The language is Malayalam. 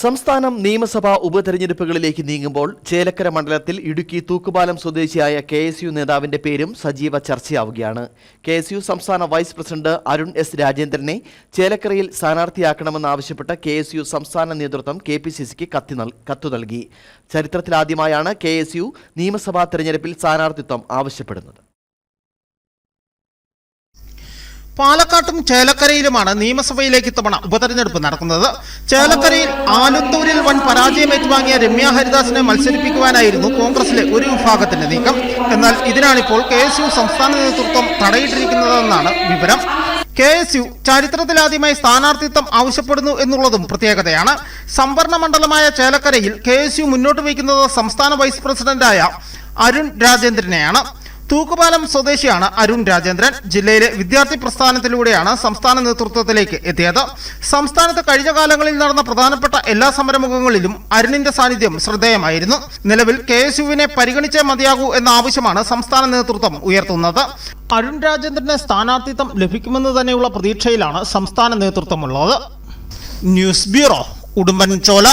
സംസ്ഥാനം നിയമസഭാ ഉപതെരഞ്ഞെടുപ്പുകളിലേക്ക് നീങ്ങുമ്പോൾ ചേലക്കര മണ്ഡലത്തിൽ ഇടുക്കി തൂക്കുപാലം സ്വദേശിയായ കെ എസ് യു നേതാവിന്റെ പേരും സജീവ ചർച്ചയാവുകയാണ്. കെ എസ് യു സംസ്ഥാന വൈസ് പ്രസിഡന്റ് അരുൺ എസ് രാജേന്ദ്രനെ ചേലക്കരയിൽ സ്ഥാനാർത്ഥിയാക്കണമെന്നാവശ്യപ്പെട്ട് കെ എസ് യു സംസ്ഥാന നേതൃത്വം കെ പി സി സിക്ക് കത്തി നൽ- കത്തു നൽകി. ചരിത്രത്തിലാദ്യമായാണ് കെ എസ് യു നിയമസഭാ തെരഞ്ഞെടുപ്പിൽ സ്ഥാനാർത്ഥിത്വം ആവശ്യപ്പെടുന്നത്. പാലക്കാട്ടും ചേലക്കരയിലുമാണ് നിയമസഭയിലേക്ക് ഇത്തവണ ഉപതെരഞ്ഞെടുപ്പ് നടക്കുന്നത്. ചേലക്കരയിൽ ആലത്തൂരിൽ വൻ പരാജയം ഏറ്റുവാങ്ങിയ രമ്യ ഹരിദാസിനെ മത്സരിപ്പിക്കുവാനായിരുന്നു കോൺഗ്രസിലെ ഒരു വിഭാഗത്തിന്റെ നീക്കം. എന്നാൽ ഇതിനാണിപ്പോൾ കെ എസ് യു സംസ്ഥാന നേതൃത്വം തടയിട്ടിരിക്കുന്നതെന്നാണ് വിവരം. കെ എസ് യു ചരിത്രത്തിലാദ്യമായി സ്ഥാനാർത്ഥിത്വം ആവശ്യപ്പെടുന്നു എന്നുള്ളതും പ്രത്യേകതയാണ്. സംവരണ മണ്ഡലമായ ചേലക്കരയിൽ കെ എസ് യു മുന്നോട്ട് വയ്ക്കുന്നത് സംസ്ഥാന വൈസ് പ്രസിഡന്റായ അരുൺ രാജേന്ദ്രനെയാണ്. തൂക്കുപാലം സ്വദേശിയാണ് അരുൺ രാജേന്ദ്രൻ. ജില്ലയിലെ വിദ്യാർത്ഥി പ്രസ്ഥാനത്തിലൂടെയാണ് സംസ്ഥാന നേതൃത്വത്തിലേക്ക് എത്തിയത്. സംസ്ഥാനത്ത് കഴിഞ്ഞ കാലങ്ങളിൽ നടന്ന പ്രധാനപ്പെട്ട എല്ലാ സമരമുഖങ്ങളിലും അരുണിന്റെ സാന്നിധ്യം ശ്രദ്ധേയമായിരുന്നു. നിലവിൽ കെ എസ് യുവിനെ പരിഗണിച്ചേ മതിയാകൂ എന്ന ആവശ്യമാണ് സംസ്ഥാന നേതൃത്വം ഉയർത്തുന്നത്. അരുൺ രാജേന്ദ്രന് സ്ഥാനാർത്ഥിത്വം ലഭിക്കുമെന്ന് തന്നെയുള്ള പ്രതീക്ഷയിലാണ് സംസ്ഥാന നേതൃത്വമുള്ളത് ന്യൂസ് ബ്യൂറോ ഉടുമ്പൻചോല.